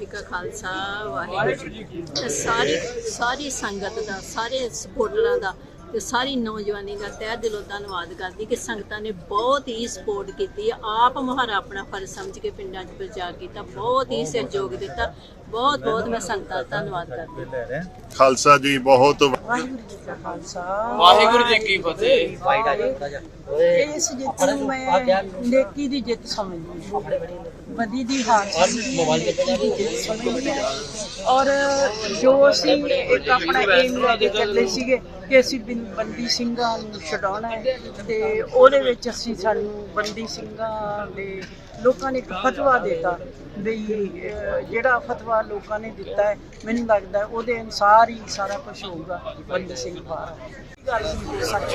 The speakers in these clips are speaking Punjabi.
ਜੀ ਕਾ ਖਾਲਸਾ ਵਾਹਿਗੁਰੂ ਜੀ ਕੀ ਫਤਿਹ। ਸਾਰੀ ਸਾਰੀ ਸੰਗਤ ਦਾ ਸਾਰੇ ਸਪੋਰਟਰਾਂ ਦਾ ਤੇ ਸਾਰੀ ਨੌਜਵਾਨੀ ਦਾ ਤਹਿ ਦਿਲੋਂ ਧੰਨਵਾਦ ਕਰਦੀ ਕਿ ਸੰਗਤਾਂ ਨੇ ਬਹੁਤ ਹੀ ਸਪੋਰਟ ਕੀਤੀ ਆਪ ਮੁਹਾਰਾ ਆਪਣਾ ਫਰਜ਼ ਸਮਝ ਕੇ ਪਿੰਡਾਂ 'ਚ ਪ੍ਰਚਾਰ ਕੀਤਾ ਬਹੁਤ ਹੀ ਸਹਿਯੋਗ ਦਿੱਤਾ। ਬਹੁਤ ਬਹੁਤ ਮੈਂ ਸੰਗਤਾਂ ਦਾ ਧੰਨਵਾਦ ਕਰਦੀ ਖਾਲਸਾ ਜੀ ਬਹੁਤ ਵਾਹਿਗੁਰੂ ਜੀ ਕਾ ਖਾਲਸਾ। ਵਾਹਿਗੁਰੂ ਜੀ ਕੀ ਫਤਿਹ। ਇਸ ਜਿੱਤ ਨੂੰ ਮੈਂ ਨੇਕੀ ਦੀ ਜਿੱਤ ਸਮਝਦੀ ਹਾਂ। ਬਦੀ ਦੀ ਹਾਰ ਔਰ ਜੋ ਅਸੀਂ ਇੱਕ ਆਪਣਾ ਏਮ ਲੈ ਕੇ ਚੱਲੇ ਸੀਗੇ ਕਿ ਅਸੀਂ ਬਿਨ- ਬੰਦੀ ਸਿੰਘਾਂ ਨੂੰ ਛਡਾਉਣਾ ਹੈ ਤੇ ਉਹਦੇ ਵਿੱਚ ਅਸੀਂ ਸਾਨੂੰ ਬੰਦੀ ਸਿੰਘਾਂ ਦੇ ਲੋਕਾਂ ਨੇ ਇੱਕ ਫਤਵਾ ਦਿੱਤਾ। ਵੀ ਜਿਹੜਾ ਫਤਵਾ ਲੋਕਾਂ ਨੇ ਦਿੱਤਾ ਹੈ, ਮੈਨੂੰ ਲੱਗਦਾ ਉਹਦੇ ਅਨੁਸਾਰ ਹੀ ਸਾਰਾ ਕੁਝ ਹੋਊਗਾ ਬੰਦੀ ਸਿੰਘ ਬਾਹਰ ਗੱਲ ਸੱਚ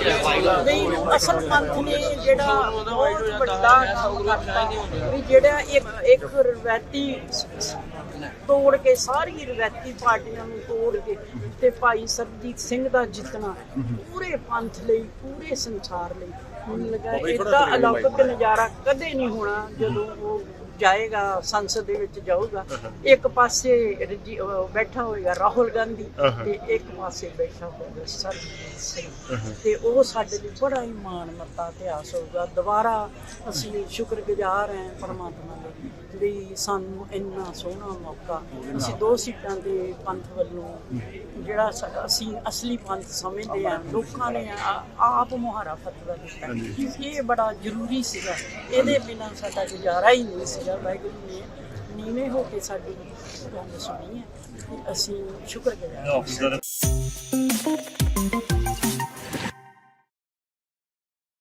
ਨਹੀਂ, ਅਸਲ ਪੰਥ ਨੇ ਜਿਹੜਾ ਬਹੁਤ ਵੱਡਾ ਕਰਤਾ, ਵੀ ਜਿਹੜਾ ਇੱਕ ਇੱਕ ਰਵਾਇਤੀ ਤੋੜ ਕੇ, ਸਾਰੀ ਰਵਾਇਤੀ ਪਾਰਟੀਆਂ ਨੂੰ ਤੋੜ ਕੇ ਤੇ ਭਾਈ ਸਰਬਜੀਤ ਸਿੰਘ ਦਾ ਜਿੱਤਣਾ, ਪੂਰੇ ਪੰਥ ਲਈ, ਪੂਰੇ ਸੰਸਾਰ ਲਈ। ਇਦਾਂ ਅਲੌਕਿਕ ਨਜ਼ਾਰਾ ਕਦੇ ਨਹੀਂ ਹੋਣਾ ਜਦੋਂ ਉਹ ਜਾਏਗਾ ਸੰਸਦ ਦੇ ਵਿੱਚ ਜਾਊਗਾ। ਇੱਕ ਪਾਸੇ ਬੈਠਾ ਹੋਏਗਾ ਰਾਹੁਲ ਗਾਂਧੀ ਤੇ ਇੱਕ ਪਾਸੇ ਬੈਠਾ ਹੋਏਗਾ ਸਰਬਜੀਤ ਸਿੰਘ। ਤੇ ਉਹ ਸਾਡੇ ਲਈ ਬੜਾ ਹੀ ਮਾਣ ਮੱਤਾ ਇਤਿਹਾਸ ਹੋਊਗਾ। ਦੁਬਾਰਾ ਅਸੀਂ ਸ਼ੁਕਰਗੁਜ਼ਾਰ ਹਾਂ ਪਰਮਾਤਮਾ ਦੇ ਵੀ ਸਾਨੂੰ ਇੰਨਾ ਸੋਹਣਾ ਮੌਕਾ ਅਸੀਂ ਦੋ ਸੀਟਾਂ ਦੇ ਪੰਥ ਵੱਲੋਂ ਜਿਹੜਾ ਅਸੀਂ ਅਸਲੀ ਪੰਥ ਸਮਝਦੇ ਹਾਂ ਲੋਕਾਂ ਨੇ ਆਪ ਮੁਹਾਰਾ ਫਤਵਾ ਦਿੱਤਾ। ਇਹ ਬੜਾ ਜ਼ਰੂਰੀ ਸੀਗਾ। ਇਹਦੇ ਬਿਨਾਂ ਸਾਡਾ ਗੁਜ਼ਾਰਾ ਹੀ ਨਹੀਂ ਸੀਗਾ। ਵਾਹਿਗੁਰੂ ਨੇ ਨੀਵੇਂ ਹੋ ਕੇ ਸਾਡੀ ਗੱਲ ਸੁਣੀ ਹੈ ਅਸੀਂ ਸ਼ੁਕਰਗੁਜ਼ਾਰ ਹਾਂ।